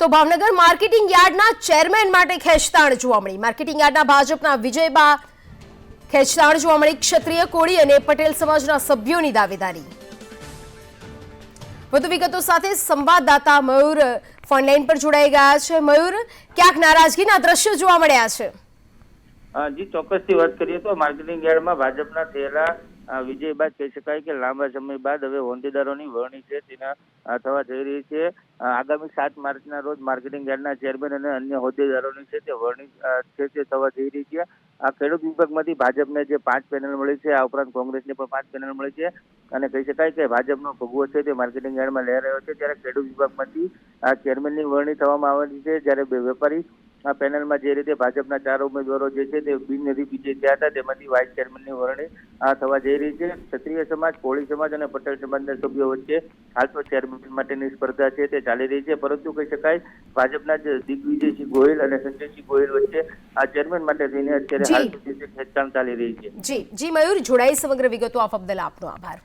તો ભાવનગર માર્કેટિંગ યાર્ડના ચેરમેન માટે ખેંચતાણ જોવા મળી. માર્કેટિંગ યાર્ડના ભાજપના વિજયબા ખેંચતાણ જોવા મળી. ક્ષત્રિય કોળી અને પટેલ સમાજના સભ્યોની દાવેદારી. વધુ વિગતો સાથે સંવાદદાતા મયુર ફોનલાઈન પર જોડાઈ ગયા છે. મયુર, ક્યાંક નારાજગીના દ્રશ્યો જોવા મળ્યા છે? જી, ચોક્કસથી વાત કરીએ તો માર્કેટિંગ યાર્ડમાં ભાજપના ચહેરા અ, વિજય બાદ કહી શકાય કે લાંબા સમય બાદ હવે હોદ્દેદારોની વરણી છે તેના થવા જઈ રહી છે. આગામી સાત માર્ચના રોજ માર્કેટિંગ યાર્ડના ચેરમેન અને અન્ય હોદ્દેદારોની છે તે વરણી છે તે થવા જઈ રહી છે. આ ખેડૂત વિભાગમાંથી ભાજપને જે પાંચ પેનલ મળી છે આ ઉપરાંત કોંગ્રેસને પણ પાંચ પેનલ મળી છે. અને કહી શકાય કે ભાજપનો ભગવો છે તે માર્કેટિંગ યાર્ડમાં લઈ રહ્યો છે ત્યારે ખેડૂત વિભાગમાંથી આ ચેરમેનની વરણી થવામાં આવેલી છે. જ્યારે બે વેપારી આ પેનલમાં જે રીતે ભાજપના ચાર ઉમેદવારો જે છે તે બિનહરીફ વિજય થયા હતા તેમાંથી વાઇસ ચેરમેનની વરણી આ થવા જઈ રહી છે. ક્ષત્રિય સમાજ કોળી સમાજ અને પટેલ સમાજના સભ્યો વચ્ચે હાલ તો ચેરમેન માટેની સ્પર્ધા છે તે ચાલી રહી છે. પરંતુ કહી શકાય ભાજપના જ દિગ્વિજયસિંહ ગોહિલ અને સંજયસિંહ ગોહિલ વચ્ચે આ ચેરમેન માટે થઈને અત્યારે હાલ જી. ખેંચતાણ ચાલી રહી છે. જી. જી મયુર જોડાઈ સમગ્ર વિગતો આપ બદલ આપનો આભાર.